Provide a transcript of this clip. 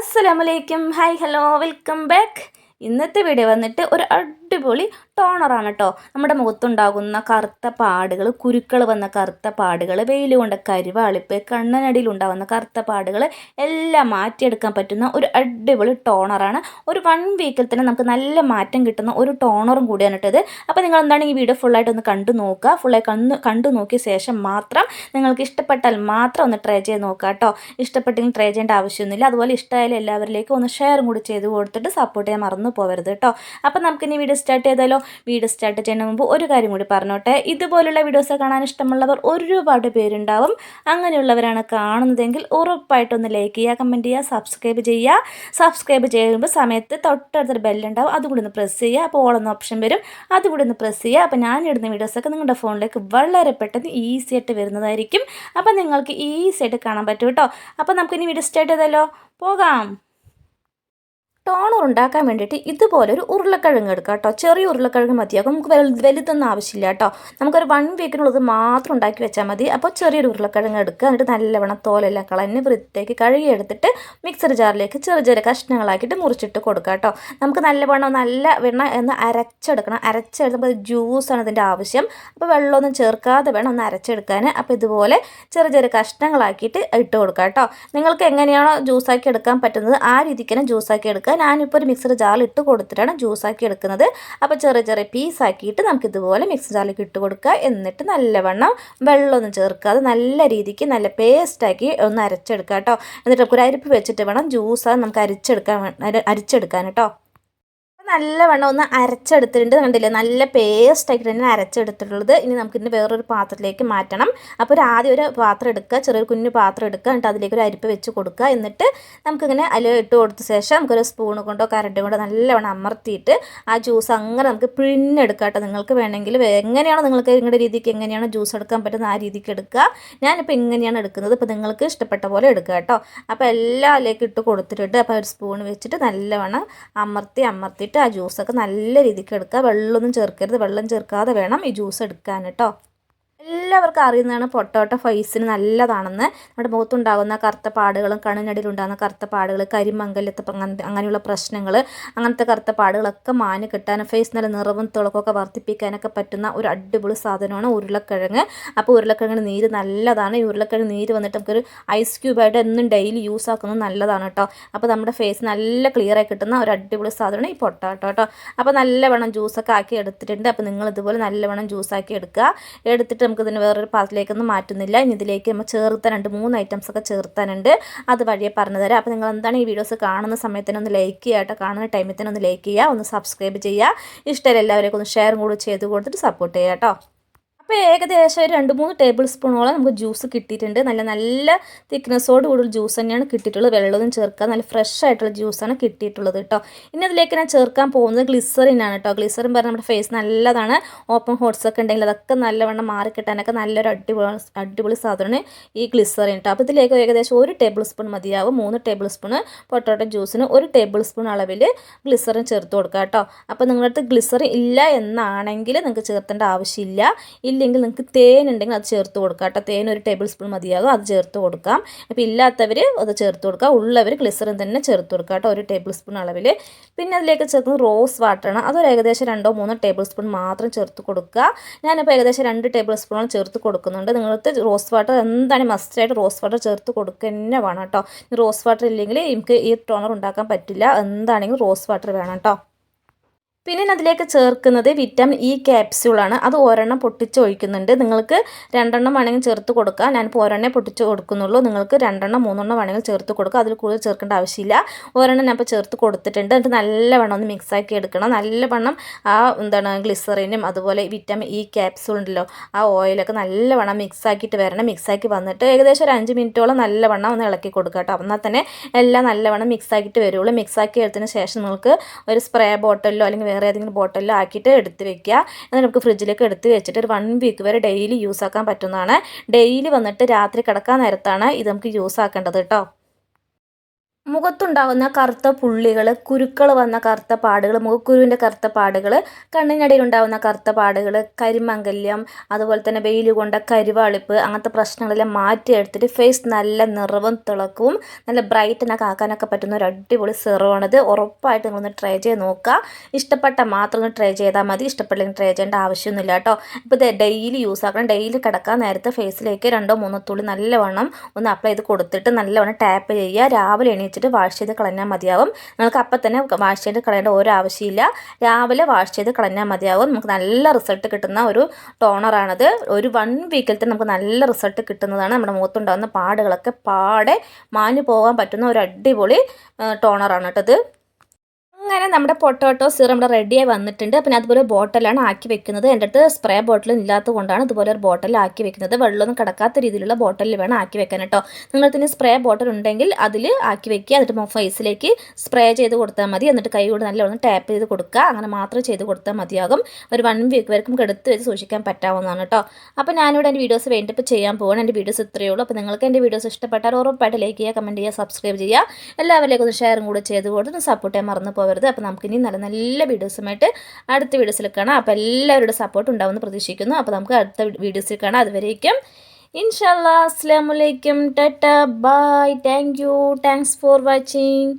അസ്സലാമലൈക്കും hi hello welcome back ഇന്നത്തെ video വന്നിട്ട് ഒരു അടിപൊളി ടോണറാണ് കേട്ടോ നമ്മുടെ മുഖത്തുണ്ടാകുന്ന കറുത്ത പാടുകൾ കുരുക്കൾ വന്ന കറുത്ത പാടുകൾ വെയിൽ കൊണ്ട കരിവാളിപ്പ് കണ്ണനടിയിൽ ഉണ്ടാകുന്ന കറുത്ത പാടുകൾ എല്ലാം മാറ്റിയെടുക്കാൻ പറ്റുന്ന ഒരു അടിപൊളി ടോണറാണ് ഒരു വൺ വീക്കിൽ തന്നെ നമുക്ക് നല്ല മാറ്റം കിട്ടുന്ന ഒരു ടോണറും കൂടിയാണ് കേട്ടത് അപ്പോൾ നിങ്ങൾ എന്താണ് ഈ വീഡിയോ ഫുള്ളായിട്ട് ഒന്ന് കണ്ടു നോക്കുക. ഫുള്ളായി കണ്ണു കണ്ടു നോക്കിയ ശേഷം മാത്രം നിങ്ങൾക്ക് ഇഷ്ടപ്പെട്ടാൽ മാത്രം ഒന്ന് ട്രൈ ചെയ്ത് നോക്കുക കേട്ടോ ഇഷ്ടപ്പെട്ടെങ്കിൽ ട്രൈ ചെയ്യേണ്ട ആവശ്യമൊന്നുമില്ല. അതുപോലെ ഇഷ്ടമായാലും എല്ലാവരിലേക്കും ഒന്ന് ഷെയറും കൂടി ചെയ്ത് കൊടുത്തിട്ട് സപ്പോർട്ട് ചെയ്യാൻ മറന്നു പോകരുത് കേട്ടോ. അപ്പോൾ നമുക്കിനി വീഡിയോ സ്റ്റാർട്ട് ചെയ്താലോ? വീഡിയോ സ്റ്റാർട്ട് ചെയ്യുന്ന മുമ്പ് ഒരു കാര്യം കൂടി പറഞ്ഞോട്ടെ. ഇതുപോലുള്ള വീഡിയോസ് കാണാൻ ഇഷ്ടമുള്ളവർ ഒരുപാട് പേരുണ്ടാവും. അങ്ങനെയുള്ളവരാണ് കാണുന്നതെങ്കിൽ ഉറപ്പായിട്ടൊന്ന് ലൈക്ക് ചെയ്യുക കമന്റ് ചെയ്യുക സബ്സ്ക്രൈബ് ചെയ്യുക. സബ്സ്ക്രൈബ് ചെയ്യുമ്പോൾ സമയത്ത് തൊട്ടടുത്തൊരു ബെല്ലുണ്ടാവും അതുകൂടി ഒന്ന് പ്രസ് ചെയ്യുക. അപ്പോൾ ഓളെന്ന ഓപ്ഷൻ വരും. അതുകൂടി ഒന്ന് പ്രസ് ചെയ്യുക. അപ്പോൾ ഞാൻ ഇടുന്ന വീഡിയോസൊക്കെ നിങ്ങളുടെ ഫോണിലേക്ക് വളരെ പെട്ടെന്ന് ഈസി ആയിട്ട് വരുന്നതായിരിക്കും. അപ്പോൾ നിങ്ങൾക്ക് ഈസി ആയിട്ട് കാണാൻ പറ്റും കേട്ടോ. അപ്പോൾ നമുക്കിനി വീഡിയോ സ്റ്റാർട്ട് ചെയ്താലോ? പോകാം. ടോണർ ഉണ്ടാക്കാൻ വേണ്ടിയിട്ട് ഇതുപോലെ ഒരു ഉരുളക്കിഴങ്ങ് എടുക്കുക കേട്ടോ. ചെറിയ ഉരുളക്കിഴങ്ങ് മതിയാകും. നമുക്ക് വലുത് വലുതൊന്നും ആവശ്യമില്ല കേട്ടോ. നമുക്കൊരു വൺ വീക്കിനുള്ളത് മാത്രം ഉണ്ടാക്കി വെച്ചാൽ മതി. അപ്പോൾ ചെറിയൊരു ഉരുളക്കിഴങ്ങ് എടുക്കുക. എന്നിട്ട് നല്ലവണ്ണം തോലെല്ലാം കളഞ്ഞ് വൃത്തിയാക്കി കഴുകിയെടുത്തിട്ട് മിക്സർ ജാറിലേക്ക് ചെറിയ ചെറിയ കഷ്ണങ്ങളാക്കിയിട്ട് മുറിച്ചിട്ട് കൊടുക്കുക കേട്ടോ. നമുക്ക് നല്ലവണ്ണം നല്ല വെണ്ണ ഒന്ന് അരച്ചെടുക്കണം. അരച്ചെടുത്തപ്പോൾ ജ്യൂസാണ് ഇതിന്റെ ആവശ്യം. അപ്പോൾ വെള്ളമൊന്നും ചേർക്കാതെ വേണം ഒന്ന് അരച്ചെടുക്കാൻ. അപ്പോൾ ഇതുപോലെ ചെറിയ ചെറിയ കഷ്ണങ്ങളാക്കിയിട്ട് ഇട്ട് കൊടുക്കുക കേട്ടോ. നിങ്ങൾക്ക് എങ്ങനെയാണോ ജ്യൂസാക്കി എടുക്കാൻ പറ്റുന്നത് ആ രീതിക്ക് തന്നെ ജ്യൂസാക്കി എടുക്കുക. ഞാനിപ്പോൾ ഒരു മിക്സർ ജാറിൽ ഇട്ട് കൊടുത്തിട്ടാണ് ജ്യൂസാക്കി എടുക്കുന്നത്. അപ്പോൾ ചെറിയ ചെറിയ പീസാക്കിയിട്ട് നമുക്ക് ഇതുപോലെ മിക്സർ ജാറിലേക്ക് ഇട്ട് കൊടുക്കുക. എന്നിട്ട് നല്ലവണ്ണം വെള്ളമൊന്നും അത് നല്ല രീതിക്ക് നല്ല പേസ്റ്റാക്കി ഒന്ന് അരച്ചെടുക്കുക കേട്ടോ. എന്നിട്ട് ഒരു അരിപ്പ് വെച്ചിട്ട് വേണം ജ്യൂസ് നമുക്ക് അരിച്ചെടുക്കാൻ അരിച്ചെടുക്കാൻ കേട്ടോ. നല്ലവണ്ണം ഒന്ന് അരച്ചെടുത്തിട്ടുണ്ട് കണ്ടില്ലേ? നല്ല പേസ്റ്റ് ആയിട്ട് തന്നെ അരച്ചെടുത്തിട്ടുള്ളത്. ഇനി നമുക്ക് ഇതിന് വേറൊരു പാത്രത്തിലേക്ക് മാറ്റണം. അപ്പോൾ ഒരു ആദ്യം ഒരു പാത്രം എടുക്കുക ചെറിയൊരു കുഞ്ഞു പാത്രം എടുക്കുക എന്നിട്ട് അതിലേക്ക് ഒരു അരിപ്പ് വെച്ച് കൊടുക്കുക. എന്നിട്ട് നമുക്കിങ്ങനെ അതിൽ ഇട്ട് കൊടുത്ത ശേഷം നമുക്കൊരു സ്പൂൺ കൊണ്ടോ കരണ്ട് കൊണ്ടോ നല്ലവണ്ണം അമർത്തിയിട്ട് ആ ജ്യൂസ് അങ്ങനെ നമുക്ക് പിഴിഞ്ഞെടുക്കുക കേട്ടോ. നിങ്ങൾക്ക് വേണമെങ്കിൽ എങ്ങനെയാണോ നിങ്ങൾക്ക് നിങ്ങളുടെ രീതിക്ക് എങ്ങനെയാണോ ജ്യൂസ് എടുക്കാൻ പറ്റുന്ന ആ രീതിക്ക് എടുക്കുക. ഞാനിപ്പോൾ ഇങ്ങനെയാണ് എടുക്കുന്നത്. ഇപ്പോൾ നിങ്ങൾക്ക് ഇഷ്ടപ്പെട്ട പോലെ എടുക്കുക കേട്ടോ. അപ്പോൾ എല്ലാം അതിലേക്ക് ഇട്ട് കൊടുത്തിട്ടുണ്ട്. അപ്പോൾ ഒരു സ്പൂൺ വെച്ചിട്ട് നല്ലവണ്ണം അമർത്തി അമർത്തിയിട്ട് ആ ജ്യൂസൊക്കെ നല്ല രീതിക്ക് എടുക്കുക. വെള്ളമൊന്നും ചേർക്കരുത്. വെള്ളം ചേർക്കാതെ വേണം ഈ ജ്യൂസ് എടുക്കാൻ കേട്ടോ. എല്ലാവർക്കും അറിയുന്നതാണ് പൊട്ടോട്ട ഫൈസിന് നല്ലതാണെന്ന്. നമ്മുടെ മുഖത്തുണ്ടാകുന്ന കറുത്ത പാടുകളും കണ്ണിനടിയിലുണ്ടാകുന്ന കറുത്ത പാടുകൾ കരിമംഗലത്തെ അങ്ങനെയുള്ള പ്രശ്നങ്ങൾ അങ്ങനത്തെ കറുത്ത പാടുകളൊക്കെ മാന് കിട്ടാനും ഫേസ് നല്ല നിറവും തിളക്കമൊക്കെ വർദ്ധിപ്പിക്കാനൊക്കെ പറ്റുന്ന ഒരു അടിപൊളി സാധനമാണ് ഉരുളക്കിഴങ്ങ്. അപ്പോൾ ഉരുളക്കിഴങ്ങിന് നീര് നല്ലതാണ്. ഈ ഉരുളക്കിഴങ്ങ് നീര് വന്നിട്ട് നമുക്കൊരു ഐസ് ക്യൂബായിട്ട് എന്നും ഡെയിലി യൂസ് ആക്കുന്നത് നല്ലതാണ് കേട്ടോ. അപ്പോൾ നമ്മുടെ ഫേസ് നല്ല ക്ലിയർ ആയി കിട്ടുന്ന ഒരു അടിപൊളി സാധനമാണ് ഈ പൊട്ടാട്ടോ കേട്ടോ. അപ്പോൾ നല്ലവണ്ണം ജ്യൂസൊക്കെ ആക്കി എടുത്തിട്ടുണ്ട്. അപ്പോൾ നിങ്ങൾ ഇതുപോലെ നല്ലവണ്ണം ജ്യൂസാക്കി എടുക്കുക. എടുത്തിട്ട് നമുക്ക് ഇതിന് വേറൊരു പാത്രത്തിലേക്കൊന്നും മാറ്റുന്നില്ല. ഇനി ഇതിലേക്ക് നമ്മൾ ചേർത്താനുണ്ട് മൂന്ന് ഐറ്റംസ് ഒക്കെ ചേർത്താനുണ്ട്. അത് വഴിയെ പറഞ്ഞു തരാം. അപ്പോൾ നിങ്ങൾ എന്താണ് ഈ വീഡിയോസ് കാണുന്ന സമയത്തിന് ഒന്ന് ലൈക്ക് ചെയ്യുക കേട്ടോ. കാണുന്ന ടൈമിൽ തന്നെ ഒന്ന് ലൈക്ക് ചെയ്യുക. ഒന്ന് സബ്സ്ക്രൈബ് ചെയ്യുക. ഇഷ്ടമല്ല എല്ലാവരെയൊക്കെ ഒന്ന് ഷെയറും കൂടി ചെയ്ത് കൊടുത്തിട്ട് സപ്പോർട്ട് ചെയ്യുക കേട്ടോ. അപ്പോൾ ഏകദേശം ഒരു രണ്ട് മൂന്ന് ടേബിൾ സ്പൂണോളം നമുക്ക് ജ്യൂസ് കിട്ടിയിട്ടുണ്ട്. നല്ല നല്ല തിക്നെസ്സോട് കൂടുതൽ ജ്യൂസ് തന്നെയാണ് കിട്ടിയിട്ടുള്ളത്. വെള്ളമൊന്നും ചേർക്കാൻ നല്ല ഫ്രഷ് ആയിട്ടുള്ള ജ്യൂസാണ് കിട്ടിയിട്ടുള്ളത് കേട്ടോ. ഇനി അതിലേക്ക് ഞാൻ ചേർക്കാൻ പോകുന്നത് ഗ്ലിസറിനാണ് കേട്ടോ. ഗ്ലിസറിൻ പറഞ്ഞാൽ നമ്മുടെ ഫേസ് നല്ലതാണ്. ഓപ്പൺ ഹോട്ട്സ് ഒക്കെ ഉണ്ടെങ്കിൽ അതൊക്കെ നല്ലവണ്ണം മാറിക്കിട്ടാനൊക്കെ നല്ലൊരു അടിപൊളി അടിപൊളി സാധനമാണ് ഈ ഗ്ലിസറിൻ കേട്ടോ. അപ്പോൾ ഇതിലേക്ക് ഏകദേശം ഒരു ടേബിൾ സ്പൂൺ മതിയാവും. മൂന്ന് ടേബിൾ സ്പൂണ് പൊട്ടോട്ടോ ജ്യൂസിന് ഒരു ടേബിൾ സ്പൂൺ അളവിൽ ഗ്ലിസറിൻ ചേർത്ത് കൊടുക്കുക കേട്ടോ. അപ്പോൾ നിങ്ങളുടെ അടുത്ത് ഗ്ലിസറിൻ ഇല്ല എന്നാണെങ്കിൽ നിങ്ങൾക്ക് ചേർത്തേണ്ട ആവശ്യമില്ല. ഇല്ല ഇല്ലെങ്കിൽ നിങ്ങൾക്ക് തേൻ ഉണ്ടെങ്കിൽ അത് ചേർത്ത് കൊടുക്കാം കേട്ടോ. തേൻ ഒരു ടേബിൾ സ്പൂൺ മതിയാകും അത് ചേർത്ത് കൊടുക്കാം. അപ്പോൾ ഇല്ലാത്തവർ അത് ചേർത്ത് കൊടുക്കാം. ഉള്ളവർ ഗ്ലിസറിൻ തന്നെ ചേർത്ത് കൊടുക്കുക കേട്ടോ ഒരു ടേബിൾ സ്പൂൺ അളവിൽ പിന്നെ അതിലേക്ക് ചേർക്കുന്നത് റോസ് വാട്ടറാണ് അതൊരു ഏകദേശം രണ്ടോ മൂന്നോ ടേബിൾ സ്പൂൺ മാത്രം ചേർത്ത് കൊടുക്കുക. ഞാനിപ്പോൾ ഏകദേശം രണ്ട് ടേബിൾ സ്പൂണോളം ചേർത്ത് കൊടുക്കുന്നുണ്ട്. നിങ്ങൾക്ക് റോസ് വാട്ടർ എന്താണ് മസ്റ്റായിട്ട് റോസ് വാട്ടർ ചേർത്ത് കൊടുക്കുക തന്നെ വേണം കേട്ടോ. റോസ് വാട്ടർ ഇല്ലെങ്കിൽ നമുക്ക് ഈ ടോണർ ഉണ്ടാക്കാൻ പറ്റില്ല. എന്താണെങ്കിലും റോസ് വാട്ടർ വേണം കേട്ടോ. പിന്നെ അതിലേക്ക് ചേർക്കുന്നത് വിറ്റാമിൻ ഇ ക്യാപ്സ്യൂളാണ് അത് ഒരെണ്ണം പൊട്ടിച്ച് ഒഴിക്കുന്നുണ്ട്. നിങ്ങൾക്ക് രണ്ടെണ്ണം വേണമെങ്കിൽ ചേർത്ത് കൊടുക്കുക ഞാനിപ്പോൾ ഒരെണ്ണം പൊട്ടിച്ച് കൊടുക്കുന്നുള്ളൂ. നിങ്ങൾക്ക് രണ്ടെണ്ണം മൂന്നെണ്ണം വേണമെങ്കിൽ ചേർത്ത് കൊടുക്കുക അതിൽ കൂടുതൽ ചേർക്കേണ്ട ആവശ്യമില്ല. ഒരെണ്ണം ഞാൻ ഇപ്പോൾ ചേർത്ത് കൊടുത്തിട്ടുണ്ട്. എന്നിട്ട് നല്ലവണ്ണം ഒന്ന് മിക്സാക്കി എടുക്കണം. നല്ല വണ്ണം ആ എന്താണ് ഗ്ലിസറിനും അതുപോലെ വിറ്റാമിൻ ഇ ക്യാപ്സ്യൂൾ ഉണ്ടല്ലോ ആ ഓയിലൊക്കെ നല്ല നല്ലവണ്ണം മിക്സാക്കിയിട്ട് വരണം. മിക്സാക്കി വന്നിട്ട് ഏകദേശം ഒരു അഞ്ച് മിനിറ്റോളം നല്ലവണ്ണം ഒന്ന് ഇളക്കി കൊടുക്കുക കേട്ടോ. എന്നാൽ തന്നെ എല്ലാം നല്ലവണ്ണം മിക്സാക്കിയിട്ട് വരുള്ളൂ. മിക്സാക്കി എടുത്തതിന് ശേഷം നിങ്ങൾക്ക് ഒരു സ്പ്രേ ബോട്ടിലോ അല്ലെങ്കിൽ വേറെ ഏതെങ്കിലും ബോട്ടിലിൽ ആക്കിയിട്ട് എടുത്ത് വെക്കുക. എന്നിട്ട് നമുക്ക് ഫ്രിഡ്ജിലേക്ക് എടുത്ത് വെച്ചിട്ട് ഒരു വൺ വീക്ക് വരെ ഡെയിലി യൂസ് ആക്കാൻ പറ്റുന്നതാണ്. ഡെയിലി വന്നിട്ട് രാത്രി കിടക്കാൻ നേരത്താണ് ഇത് നമുക്ക് യൂസ് ആക്കേണ്ടത് കേട്ടോ മുഖത്തുണ്ടാകുന്ന കറുത്ത പുള്ളികൾ കുരുക്കൾ വന്ന കറുത്ത പാടുകൾ മുഖക്കുരുവിന്റെ കറുത്ത പാടുകൾ കണ്ണിനടിയിലുണ്ടാകുന്ന കറുത്ത പാടുകൾ കരിമംഗല്യം അതുപോലെ തന്നെ വെയിൽ കൊണ്ട കരുവാളിപ്പ് അങ്ങനത്തെ പ്രശ്നങ്ങളെല്ലാം മാറ്റിയെടുത്തിട്ട് ഫേസ് നല്ല നിറവും തിളക്കവും നല്ല ബ്രൈറ്റനൊക്കെ ആക്കാനൊക്കെ പറ്റുന്ന ഒരു അടിപൊളി സെറമാണിത് ഉറപ്പായിട്ട് നിങ്ങളൊന്ന് ട്രൈ ചെയ്ത് നോക്കുക. ഇഷ്ടപ്പെട്ട മാത്രം ഒന്ന് ട്രൈ ചെയ്താൽ മതി. ഇഷ്ടപ്പെട്ടില്ലെങ്കിൽ ട്രൈ ചെയ്യേണ്ട ആവശ്യമൊന്നുമില്ല കേട്ടോ. ഇപ്പോൾ ഇത് ഡെയിലി യൂസ് ആക്കണം. ഡെയിലി കിടക്കാൻ നേരത്തെ ഫേസിലേക്ക് രണ്ടോ മൂന്നോ തുള്ളി നല്ലവണ്ണം ഒന്ന് അപ്ലൈ ചെയ്ത് കൊടുത്തിട്ട് നല്ലവണ്ണം ടാപ്പ് ചെയ്യുക. രാവിലെ എണീച്ചിട്ട് വാഷ് ചെയ്ത് കളഞ്ഞാൽ മതിയാവും. നിങ്ങൾക്ക് അപ്പം തന്നെ വാഷ് ചെയ്ത് കളയേണ്ട ഒരു ആവശ്യമില്ല. രാവിലെ വാഷ് ചെയ്ത് കളഞ്ഞാൽ മതിയാവും. നമുക്ക് നല്ല റിസൾട്ട് കിട്ടുന്ന ഒരു ടോണറാണത് ഒരു വൺ വീക്കിൽ തന്നെ നമുക്ക് നല്ല റിസൾട്ട് കിട്ടുന്നതാണ് നമ്മുടെ മുഖത്തുണ്ടാകുന്ന പാടുകളൊക്കെ പാടെ മാഞ്ഞു പോകാൻ പറ്റുന്ന ഒരു അടിപൊളി ടോണറാണ് കേട്ടത് അങ്ങനെ നമ്മുടെ പൊട്ടോട്ടോ സിറം ഇവിടെ റെഡിയായി വന്നിട്ടുണ്ട്. പിന്നെ അതുപോലെ ബോട്ടിലാണ് ആക്കി വെക്കുന്നത്. എന്റെ അടുത്ത് സ്പ്രേ ബോട്ടിൽ ഇല്ലാത്തത് കൊണ്ടാണ് ഇതുപോലെ ഒരു ബോട്ടിൽ ആക്കി വെക്കുന്നത്. വെള്ളമൊന്നും കിടക്കാത്ത രീതിയിലുള്ള ബോട്ടിൽ വേണം ആക്കി വെക്കാൻ കേട്ടോ. നിങ്ങൾക്ക് സ്പ്രേ ബോട്ടിൽ ഉണ്ടെങ്കിൽ അതിൽ ആക്കി വെക്കുക. എന്നിട്ട് ഫേസിലേക്ക് സ്പ്രേ ചെയ്ത് കൊടുത്താൽ മതി. എന്നിട്ട് കൈ കൊണ്ട് നല്ലവണ്ണം ടാപ്പ് ചെയ്ത് കൊടുക്കുക. അങ്ങനെ മാത്രം ചെയ്ത് കൊടുത്താൽ മതിയാകും. ഒരു വൺ വീക്ക് വരെക്കും എടുത്ത് വെച്ച് സൂക്ഷിക്കാൻ പറ്റാവുന്നതാണ് കേട്ടോ. അപ്പോൾ ഞാനിവിടെ എന്റെ വീഡിയോസ് വേണ്ടിപ്പോൾ ചെയ്യാൻ പോകണം എന്റെ വീഡിയോസ് ഇത്രയേ ഉള്ളൂ. അപ്പോൾ നിങ്ങൾക്ക് എന്റെ വീഡിയോസ് ഇഷ്ടപ്പെട്ടാൽ ഉറപ്പായിട്ട് ലൈക്ക് ചെയ്യുക കമന്റ് ചെയ്യുക സബ്സ്ക്രൈബ് ചെയ്യുക. എല്ലാവരിലേക്കും ഒന്ന് ഷെയറും കൂടെ ചെയ്ത് കൊടുത്ത് സപ്പോർട്ട് ചെയ്യാൻ മറന്നു പോകരുത് അപ്പോൾ നമുക്കിനി നല്ല നല്ല വീഡിയോസുമായിട്ട് അടുത്ത വീഡിയോസിൽ കാണാം. അപ്പോൾ എല്ലാവരുടെ സപ്പോർട്ട് ഉണ്ടാവുമെന്ന് പ്രതീക്ഷിക്കുന്നു. അപ്പോൾ നമുക്ക് അടുത്ത വീഡിയോസിൽ കാണാം. അതുവരേക്കും ഇൻഷാല്ലാ അസ്സാം വലൈക്കും tata. Bye. Thank you. Thanks for watching.